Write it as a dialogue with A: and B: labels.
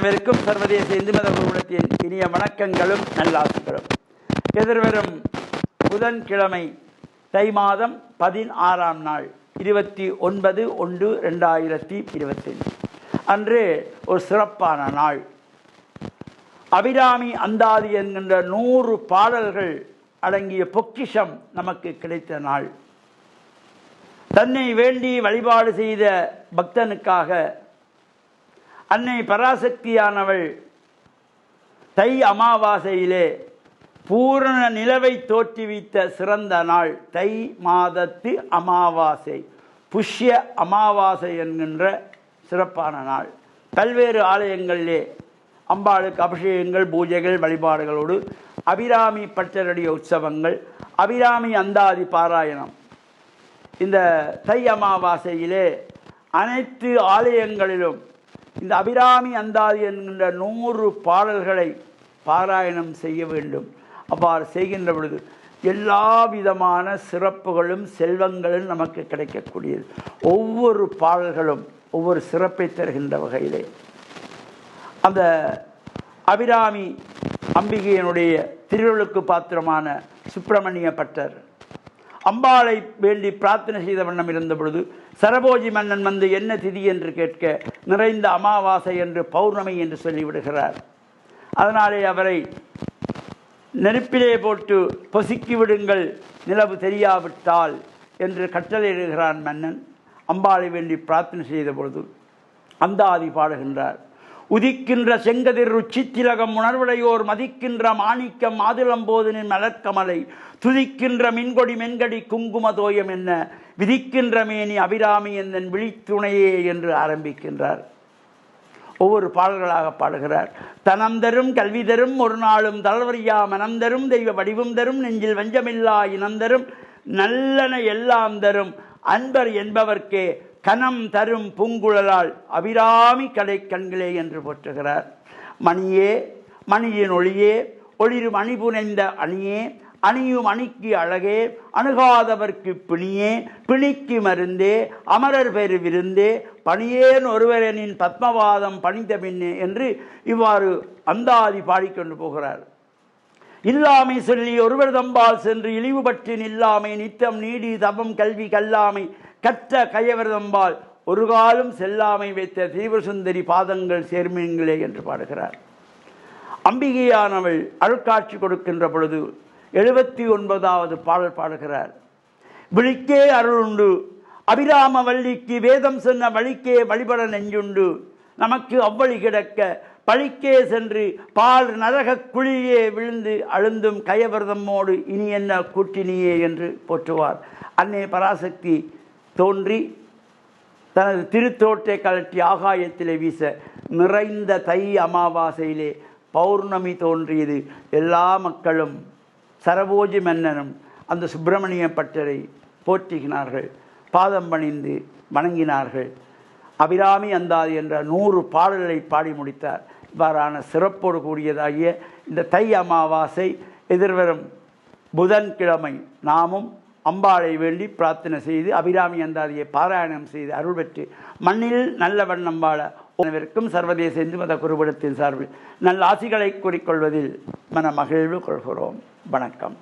A: அனைவருக்கும் சர்வதேச இந்து மத குருகுலத்தின் இனிய வணக்கங்களும் நல்லாசுகளும் எதிர்வரும் புதன்கிழமை தை மாதம் பதினாறாம் நாள் இருபத்தி ஒன்பது ஒன்று ரெண்டாயிரத்தி இருபத்தி அன்று ஒரு சிறப்பான நாள் அபிராமி அந்தாதி என்கின்ற நூறு பாடல்கள் அடங்கிய பொக்கிஷம் நமக்கு கிடைத்த நாள் தன்னை வேண்டி வழிபாடு செய்த பக்தனுக்காக அன்னை பராசக்தியானவள் தை அமாவாசையிலே பூரண நிலவை தோற்றுவித்த சிறந்த நாள் தை மாதத்து அமாவாசை புஷ்ய அமாவாசை என்கின்ற சிறப்பான நாள் பல்வேறு ஆலயங்களிலே அம்பாளுக்கு அபிஷேகங்கள் பூஜைகள் வழிபாடுகளோடு அபிராமி பட்டரடிய உற்சவங்கள் அபிராமி அந்தாதி பாராயணம் இந்த தை அமாவாசையிலே அனைத்து ஆலயங்களிலும் இந்த அபிராமி அந்தாதி என்கின்ற நூறு பாடல்களை பாராயணம் செய்ய வேண்டும் அவ்வாறு செய்கின்ற பொழுது எல்லா விதமான சிறப்புகளும் செல்வங்களும் நமக்கு கிடைக்கக்கூடியது ஒவ்வொரு பாடல்களும் ஒவ்வொரு சிறப்பை தருகின்ற வகையிலே அந்த அபிராமி அம்பிகையினுடைய திருவிழுக்கு பாத்திரமான சுப்பிரமணிய பட்டர் அம்பாளை வேண்டி பிரார்த்தனை செய்த வண்ணம் இருந்த பொழுது சரபோஜி மன்னன் வந்து என்ன திதி என்று கேட்க நிறைந்த அமாவாசை என்று பௌர்ணமி என்று சொல்லிவிடுகிறார் அதனாலே அவரை நெருப்பிலே போட்டு பொசுக்கி விடுங்கள் நிலவு தெரியாவிட்டால் என்று கட்டளையிடுகிறான் மன்னன் அம்பாளை வேண்டி பிரார்த்தனை செய்த பொழுது அந்தாதி பாடுகின்றார் உதிக்கின்ற செங்கதிர் ருச்சி திலகம் உணர்வுடையோர் மதிக்கின்ற மாணிக்கம் மாதுளம்போதனின் மலர்க்கமலை துதிக்கின்ற மின்கொடி மென்கடி குங்கும தோயம் என்ன விதிக்கின்ற மேனி அபிராமி என்ன விழித்துணையே என்று ஆரம்பிக்கின்றார் ஒவ்வொரு பாடல்களாக பாடுகிறார் தனம் தரும் கல்வி தரும் ஒரு நாளும் தளவரியா மனம் தரும் தெய்வ வடிவம் தரும் நெஞ்சில் வஞ்சமில்லா இனம் தரும் நல்லன எல்லாம் தரும் அன்பர் என்பவர்க்கே கனம் தரும் பூங்குழலால் அபிராமி கலை கண்களே என்று போற்றுகிறார் மணியே மணியின் ஒளியே ஒளிரும் அணி புனைந்த அணியே அணியும் அணிக்கு அழகே அணுகாதவர்க்கு பிணியே பிணிக்கு மருந்தே அமரர் பெரு விருந்தே பணியேன் ஒருவரனின் பத்மவாதம் பணிந்த பின்னே என்று இவ்வாறு அந்தாதி பாடிக்கொண்டு போகிறார் இல்லாமை சொல்லி ஒருவர் தம்பால் சென்று இழிவுபற்றின் இல்லாமை நித்தம் நீடி தபம் கல்வி கல்லாமை கற்ற கையவரதம்பால் ஒரு காலம் செல்லாமை வைத்த தீவிரசுந்தரி பாதங்கள் சேர்மீங்களே என்று பாடுகிறார் அம்பிகையானவள் அழுக்காட்சி கொடுக்கின்ற பொழுது எழுபத்தி ஒன்பதாவது பாடல் பாடுகிறார் விழிக்கே அருளுண்டு அபிராம வள்ளிக்கு வேதம் சொன்ன வழிக்கே வழிபட நெஞ்சுண்டு நமக்கு அவ்வழி கிடக்க பழிக்கே சென்று பால் நரக குழியே விழுந்து அழுந்தும் கயவிரதமோடு இனி என்ன கூட்டினியே என்று போற்றுவார் அன்னே பராசக்தி தோன்றி தனது திருத்தோட்டை கலட்டி ஆகாயத்திலே வீச நிறைந்த தை அமாவாசையிலே பௌர்ணமி தோன்றியது எல்லா மக்களும் சரபோஜி மன்னனும் அந்த சுப்பிரமணிய பட்டரை போற்றுகினார்கள் பாதம் பணிந்து வணங்கினார்கள் அபிராமி அந்தாது என்ற நூறு பாடல்களை பாடி முடித்தார் இவ்வாறான சிறப்போடு கூடியதாகிய இந்த தை அமாவாசை எதிர்வரும் புதன்கிழமை நாமும் அம்பாளை வேண்டி பிரார்த்தனை செய்து அபிராமி அந்தாதியை பாராயணம் செய்து அருள் பெற்று மண்ணில் நல்ல வண்ணம் வாழ அனைவருக்கும் சர்வதேச இந்து மத குருபடத்தின் சார்பில் நல்ல ஆசிகளை கூறிக்கொள்வதில் மன மகிழ்வு கொள்கிறோம் வணக்கம்